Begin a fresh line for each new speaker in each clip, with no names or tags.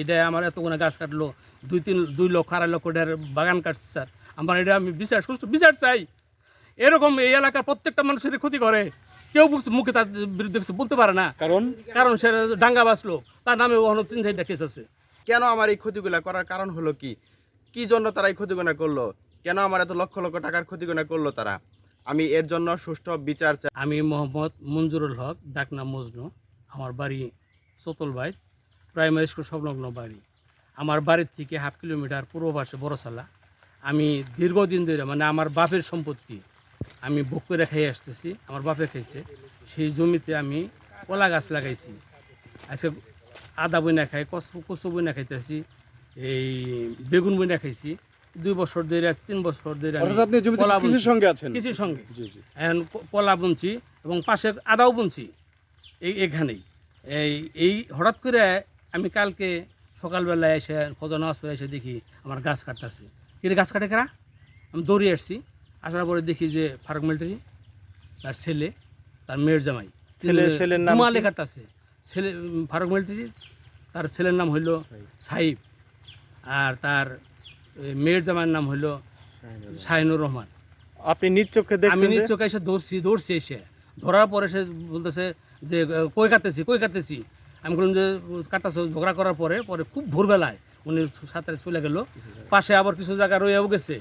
এটা আমার এতগুলো গাছ কাটলো দুই তিন দুই লক্ষ আড়াই লক্ষ টাকার বাগান কাটছে স্যার। আমার এটা আমি বিচার সুস্থ বিচার চাই। এরকম এই এলাকার প্রত্যেকটা মানুষের ক্ষতি করে। কেউ মুখে তার বিরুদ্ধে কিছু বলতে পারে না।
কারণ?
কারণ সে ডাঙ্গা বাসলো তার নামে ওখানে তিন চারটা কেস আছে।
কেন আমার এই ক্ষতিগুলা করার কারণ হলো কি? কি জন্য তারা এই ক্ষতিগুলা করল? কেন আমার এত লক্ষ লক্ষ টাকার ক্ষতিগুলা করল তারা? আমি এর জন্য সুষ্ঠু বিচার চাই।
আমি মোহাম্মদ মঞ্জুরুল হক ডাকনাম মজনু। আমার বাড়ি চতলবাই প্রাইমারি স্কুল সংলগ্ন বাড়ি। আমার বাড়ির থেকে হাফ কিলোমিটার পূর্ব পাশে বড়সালা আমি দীর্ঘদিন ধরে মানে আমার বাপের সম্পত্তি আমি ভোগ করে খেয়ে আসতেছি আমার বাপে খাইছে সেই জমিতে আমি কলা গাছ লাগাইছি। আজকে আদা বইনা খাই কচু কচু বইনা খাইতেছি এই বেগুন বইনা খাইছি। দুই বছর ধরে তিন বছর ধরে কলা বুনছি।
সঙ্গে আছেন?
কৃষির সঙ্গে। কলা বুনছি এবং পাশে আদাও বুনছি এই এখানেই। এই এই হঠাৎ করে আমি কালকে সকালবেলায় এসে ফজর নামাজ পড়ে এসে দেখি আমার গাছ কাটতেছে। কিরে গাছ কাটে কারা? আমি দৌড়ে আসছি আসার পরে দেখি যে ফারুক মিলিটারি তার ছেলে তার মেয়ের জামাই।
ছেলে- ছেলের নাম
মালে কাটতেছে। ছেলে ফারুক মিলিটারি তার ছেলের নাম হইল সাহিব। আর তার মেয়ের জামাইয়ের নাম হইল শাহিনুর রহমান।
আপনি নিজ চোখে
আমি নিজ চোখে এসে দৌড়ছি দৌড়ছি এসে। ধরার পরে সে বলতেছে যে কই কাটতেছি কই কাটতেছি? আমি বললাম যে কাটতেছে ঝগড়া করার পরে পরে খুব ভোরবেলায় উনি সাথে চলে গেল। পাশে আবার কিছু জায়গা রয়েও গেছে।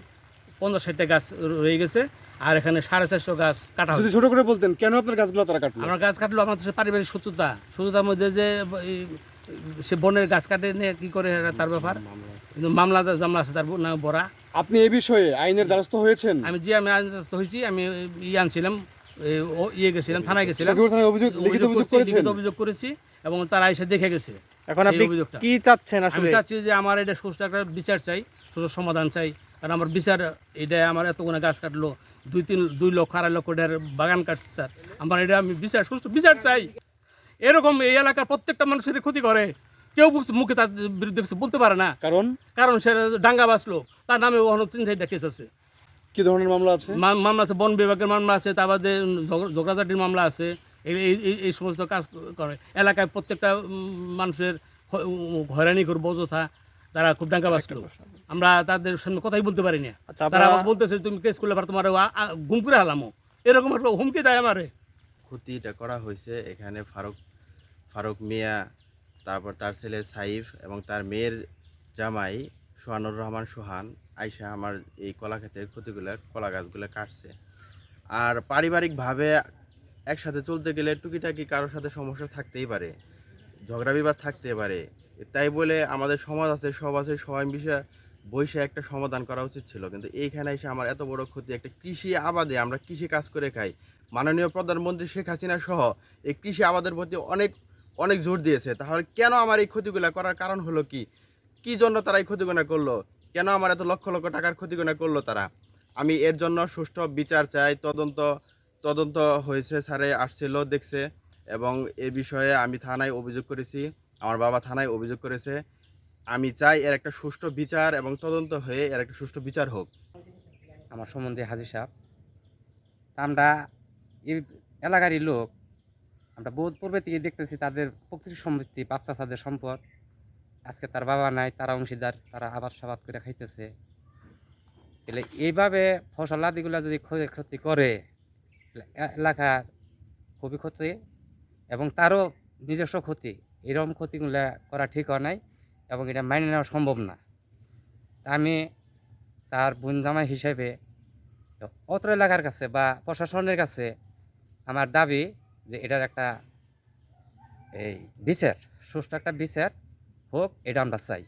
পঞ্চাশ ষাটটা গাছ রয়ে গেছে আর এখানে সাড়ে চারশো গাছ কাটা
যদি। ছোট করে বলতেন কেন আপনার গাছগুলো তারা কাটলো?
আমার গাছ কাটলো আমার সে পারিবারিক শত্রুতা। শত্রুতার মধ্যে যে সে বনের গাছ কাটে নিয়ে কী করে তার ব্যাপার? কিন্তু মামলা জামলা আছে তার নামে বড়া।
আপনি এ বিষয়ে আইনের দ্বারস্থ হয়েছেন?
আমি যে আমি আইনের দ্বারস্থ হয়েছি আমি ইয়ে আনছিলাম। ইয়ে গেছিলাম থানায় গেছিলাম
অভিযোগ লিখিত
অভিযোগ
অভিযোগ
করছি, এবং তারা এসে দেখে গেছে
এখন আপনি। কি চাচ্ছেন
আমি
আসলে?
চাচ্ছি যে আমার এটা সুস্থ একটা বিচার চাই সুস্থ সমাধান চাই কারণ আমার বিচার এটা আমার এতগুলো গাছ কাটলো দুই তিন দুই লক্ষ আড়াই লক্ষ টাকার বাগান কাটছে স্যার। আমার এটা আমি বিচার সুস্থ বিচার চাই। এরকম এই এলাকার প্রত্যেকটা মানুষের ক্ষতি করে। কেউ মুখে তার বিরুদ্ধে কিছু বলতে পারে না।
কারণ?
কারণ সে ডাঙ্গা বাসলো তার নামে ওখানে তিন চারটা কেস আছে।
কি ধরনের মামলা আছে?
মামলা আছে বন বিভাগের মামলা আছে তার বাদে ঝগ- ঝগড়াঝাটির মামলা আছে এই- এই এই- এই সমস্ত কাজ করে। এলাকায় প্রত্যেকটা মানুষের হয়রানি করে বোঝা তারা খুব ডাঙ্গা বাঁচলো আমরা তাদের সামনে কথাই বলতে পারি না।
আচ্ছা,
তারা বলতেছে তুমি কেস করলে পারো তোমার গুম করে হালামো এরকম একটা হুমকি দেয় আমারে।
ক্ষতিটা করা হয়েছে এখানে ফারুক ফারুক মিয়া তারপর তার ছেলে সাইফ এবং তার মেয়ের জামাই সোহানুর রহমান সোহান আইসা আমার এই কলা ক্ষেতের ক্ষতিগুলো কলা গাছগুলো কাটছে। আর পারিবারিকভাবে একসাথে চলতে গেলে টুকিটাকি কারোর সাথে সমস্যা থাকতেই পারে, ঝগড়া বিবাদ থাকতে পারে। তাই বলে আমাদের সমাজ আছে, সব আছে, সবাই মিশে বৈশে একটা সমাধান করা উচিত ছিল। কিন্তু এইখানে এসে আমার এত বড় ক্ষতি, একটা কৃষি আবাদে আমরা কৃষি কাজ করে খাই। মাননীয় প্রধানমন্ত্রী শেখ হাসিনা সহ এই কৃষি আবাদের প্রতি অনেক অনেক জোর দিয়েছে। তাহলে কেন আমার এই ক্ষতিগুলো করার কারণ হলো কি? কি জন্য তারা এই করল? কেন আমার এত লক্ষ লক্ষ টাকার ক্ষতিগুলো করল তারা? আমি এর জন্য সুষ্ঠু বিচার চাই, তদন্ত তদন্ত হয়েছে স্যারে আসছিল, দেখছে, এবং এ বিষয়ে আমি থানায় অভিযোগ করেছি, আমার বাবা থানায় অভিযোগ করেছে। আমি চাই এর একটা সুষ্ঠু বিচার এবং তদন্ত হয়ে এর একটা সুষ্ঠু বিচার হোক।
আমার সম্বন্ধে হাজির সাহেব আমরা এই এলাকারই লোক, আমরা বহুত পূর্বে থেকে দেখতেছি তাদের প্রকৃতি সম্পত্তি, বাচ্চা, তাদের সম্পদ। আজকে তার বাবা নাই, তারা অংশীদার, তারা আবাদ সাবাদ করে খাইতেছে। তাহলে এইভাবে ফসল আদিগুলো যদি ক্ষতি করে, তাহলে এ- এলাকার খুবই ক্ষতি এবং তারও নিজস্ব ক্ষতি। এরকম ক্ষতিগুলো করা ঠিক হয় নাই এবং এটা মাইনে নেওয়া সম্ভব না। আমি তার বোন জামাই হিসেবে অত্র এলাকার কাছে বা প্রশাসনের কাছে আমার দাবি যে এটার একটা এই বিচার, সুষ্ঠু একটা বিচার হোক এটা আমরা চাই।